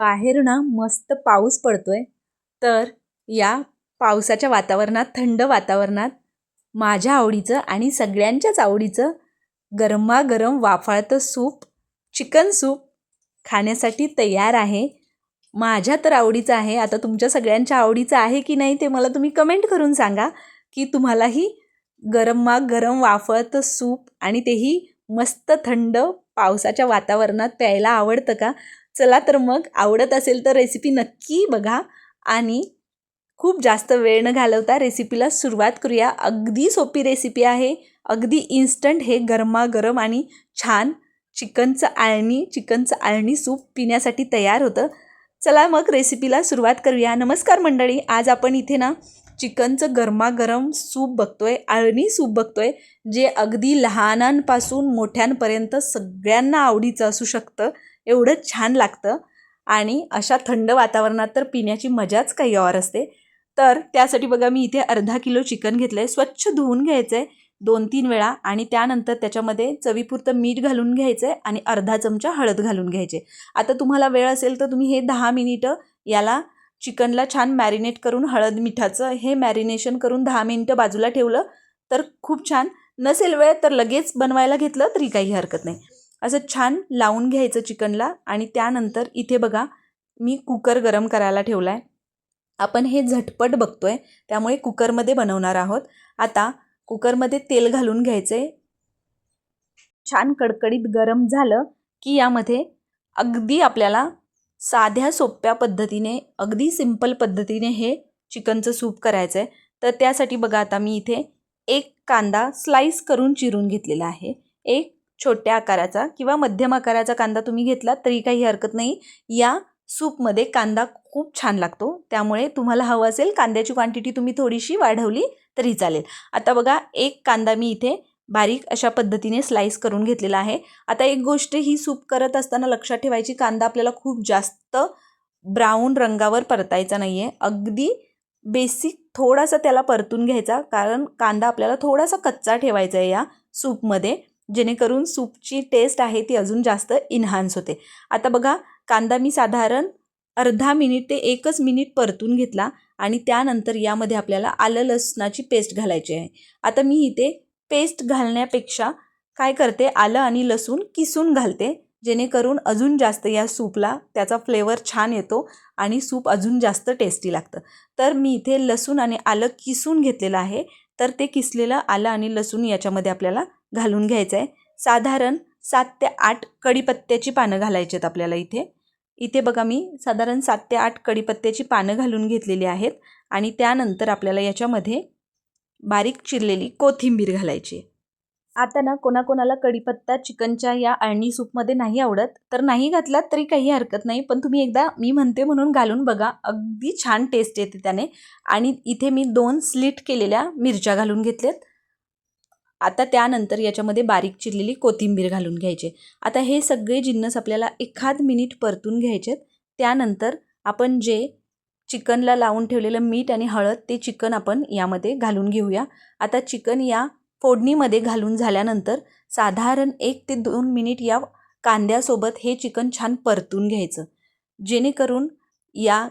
बाहेर ना मस्त पाऊस पडतोय. तर या पावसाच्या वातावरणात थंड वातावरणात माझ्या आवडीचं आणि सगळ्यांच्याच आवडीचं गरमागरम वाफाळतं सूप चिकन सूप खाण्यासाठी तयार आहे. माझ्या तर आवडीचं आहे. आता तुमच्या सगळ्यांच्या आवडीचं आहे की नाही ते मला तुम्ही कमेंट करून सांगा की तुम्हालाही गरमागरम वाफळतं सूप आणि तेही मस्त थंड पावसाच्या वातावरणात प्यायला आवडतं का? चला तर मग आवडत असेल तर रेसिपी नक्की बघा. आणि खूप जास्त वेळ न घालवता रेसिपीला सुरुवात करूया. अगदी सोपी रेसिपी आहे. अगदी इन्स्टंट हे गरमागरम आणि छान चिकनचं आळणी चिकनचं आळणी सूप पिण्यासाठी तयार होतं. चला मग रेसिपीला सुरुवात करूया. नमस्कार मंडळी आज आपण इथे ना चिकनचं गरमागरम सूप बघतोय आळणी सूप बघतोय जे अगदी लहानांपासून मोठ्यांपर्यंत सगळ्यांना आवडीचं असू शकतं. एवढं छान लागतं. आणि अशा थंड वातावरणात तर पिण्याची मजाच काही और असते. तर त्यासाठी बघा मी इथे अर्धा किलो चिकन घेतलं आहे स्वच्छ धुवून घ्यायचं आहे दोन तीन वेळा आणि त्यानंतर त्याच्यामध्ये चवीपुरतं मीठ घालून घ्यायचं आहे आणि अर्धा चमचा हळद घालून घ्यायचे आता तुम्हाला वेळ असेल तर तुम्ही हे दहा मिनिटं याला चिकनला छान मॅरिनेट करून हळद मिठाचं हे मॅरिनेशन करून दहा मिनिटं बाजूला ठेवलं तर खूप छान. नसेल वेळ तर लगेच बनवायला घेतलं तरी काही हरकत नाही. असं छान लावून घ्यायचं चिकनला आणि त्यानंतर इथे बघा मी कुकर गरम करायला ठेवला आहे आपण हे झटपट बघतो आहे त्यामुळे कुकरमध्ये बनवणार आहोत. आता कुकरमध्ये तेल घालून घ्यायचे छान कडकडीत गरम झालं की यामध्ये अगदी आपल्याला साध्या सोप्या पद्धतीने अगदी सिंपल पद्धतीने हे चिकनचं सूप करायचं आहे तर त्यासाठी बघा आता मी इथे एक कांदा स्लाईस करून चिरून घेतलेला आहे. एक छोट्या आकाराचा किंवा मध्यम आकाराचा कांदा तुम्ही घेतला तरी काही हरकत नाही. या सूपमध्ये कांदा खूप छान लागतो. त्यामुळे तुम्हाला हवं असेल कांद्याची क्वांटिटी तुम्ही थोडीशी वाढवली तरी चालेल. आता बघा एक कांदा मी इथे बारीक अशा पद्धतीने स्लाईस करून घेतलेला आहे. आता एक गोष्ट ही सूप करत असताना लक्षात ठेवायची कांदा आपल्याला खूप जास्त ब्राऊन रंगावर परतायचा नाही आहे अगदी बेसिक थोडासा त्याला परतून घ्यायचा कारण कांदा आपल्याला थोडासा कच्चा ठेवायचा आहे या सूपमध्ये. जेणेकरून सूपची टेस्ट आहे ती अजून जास्त इन्हान्स होते. आता बघा कांदा मी साधारण अर्धा मिनिट ते एकच मिनिट परतून घेतला आणि त्यानंतर यामध्ये आपल्याला आलं लसणाची पेस्ट घालायची आहे. आता मी इथे पेस्ट घालण्यापेक्षा काय करते आलं आणि लसूण किसून घालते जेणेकरून अजून जास्त या सूपला त्याचा फ्लेवर छान येतो आणि सूप अजून जास्त टेस्टी लागतं. तर मी इथे लसूण आणि आलं किसून घेतलेलं आहे तर ते किसलेलं आलं आणि लसूण याच्यामध्ये आपल्याला घालून घ्यायचं आहे साधारण सात ते आठ कढीपत्त्याची पानं घालायची आहेत आपल्याला इथे. इथे बघा मी साधारण सात ते आठ कढीपत्त्याची पानं घालून घेतलेली आहेत आणि त्यानंतर आपल्याला याच्यामध्ये बारीक चिरलेली कोथिंबीर घालायची आता ना कोणाकोणाला कढीपत्ता चिकनच्या या अळणी सूपमध्ये नाही आवडत तर नाही घातलात तरी काही हरकत नाही पण तुम्ही एकदा मी म्हणते म्हणून घालून बघा अगदी छान टेस्ट येते त्याने. आणि इथे मी दोन स्लिट केलेल्या मिरच्या घालून घेतल्यात आता त्यानंतर याच्यामध्ये बारीक चिरलेली कोथिंबीर घालून घ्यायचे. आता हे सगळे जिन्नस आपल्याला एखाद मिनिट परतून घ्यायचेत. त्यानंतर आपण जे चिकनला लावून ठेवलेलं मीठ आणि हळद ते चिकन आपण यामध्ये घालून घेऊया. आता चिकन या फोडणीमध्ये घालून झाल्यानंतर साधारण एक ते दोन मिनिट या कांद्यासोबत हे चिकन छान परतून घ्यायचं. जेणेकरून या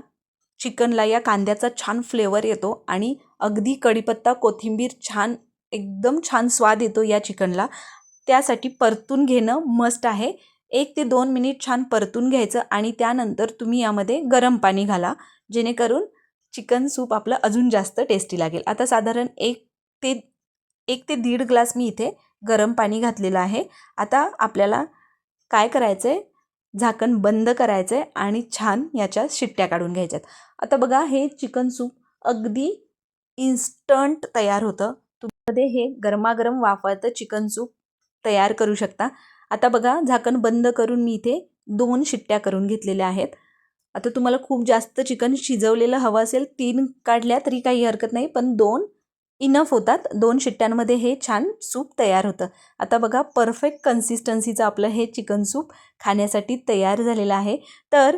चिकनला या कांद्याचा छान फ्लेवर येतो आणि अगदी कढीपत्ता कोथिंबीर छान एकदम छान स्वाद येतो या चिकनला. त्यासाठी परतून घेणं मस्ट आहे. एक ते दोन मिनिट छान परतून घ्यायचं आणि त्यानंतर तुम्ही यामध्ये गरम पाणी घाला. जेणेकरून चिकन सूप आपलं अजून जास्त टेस्टी लागेल. आता साधारण एक ते एक ते दीड ग्लास मी इथे गरम पाणी घातलेलं आहे. आता आपल्याला काय करायचं आहे झाकण बंद करायचं आहे आणि छान याच्या शिट्ट्या काढून घ्यायच्यात. आता बघा हे चिकन सूप अगदी इन्स्टंट तयार होतं. मध्ये हे गरमागरम वाफळतं चिकन सूप तयार करू शकता. आता बघा झाकण बंद करून मी इथे दोन शिट्ट्या करून घेतलेल्या आहेत. आता तुम्हाला खूप जास्त चिकन शिजवलेलं हवं असेल तीन काढल्या तरी काही हरकत नाही पण दोन इनफ होतात. दोन शिट्ट्यांमध्ये हे छान सूप तयार होतं. आता बघा परफेक्ट कन्सिस्टन्सीचं आपलं हे चिकन सूप खाण्यासाठी तयार झालेलं आहे. तर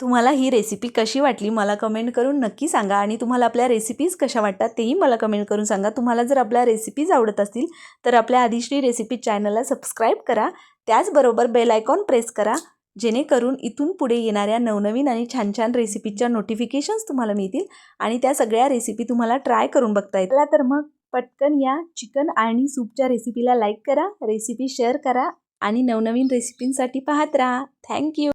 तुम्हाला ही रेसिपी कशी वाटली मला कमेंट करून नक्की सांगा आणि तुम्हाला आपल्या रेसिपीज कशा वाटतात तेही मला कमेंट करून सांगा. तुम्हाला जर आपल्या रेसिपीज आवडत असतील तर आपल्या आदिश्री रेसिपी चॅनलला सबस्क्राईब करा. त्याचबरोबर बेल आयकॉन प्रेस करा. जेणेकरून इथून पुढे येणाऱ्या नवनवीन आणि छान छान रेसिपीच्या नोटिफिकेशन्स तुम्हाला मिळतील आणि त्या सगळ्या रेसिपी तुम्हाला ट्राय करून बघता येतील. तर मग पटकन या चिकन आणि सूपच्या रेसिपीला लाईक करा. रेसिपी शेअर करा आणि नवनवीन रेसिपींसाठी पाहत राहा. थँक्यू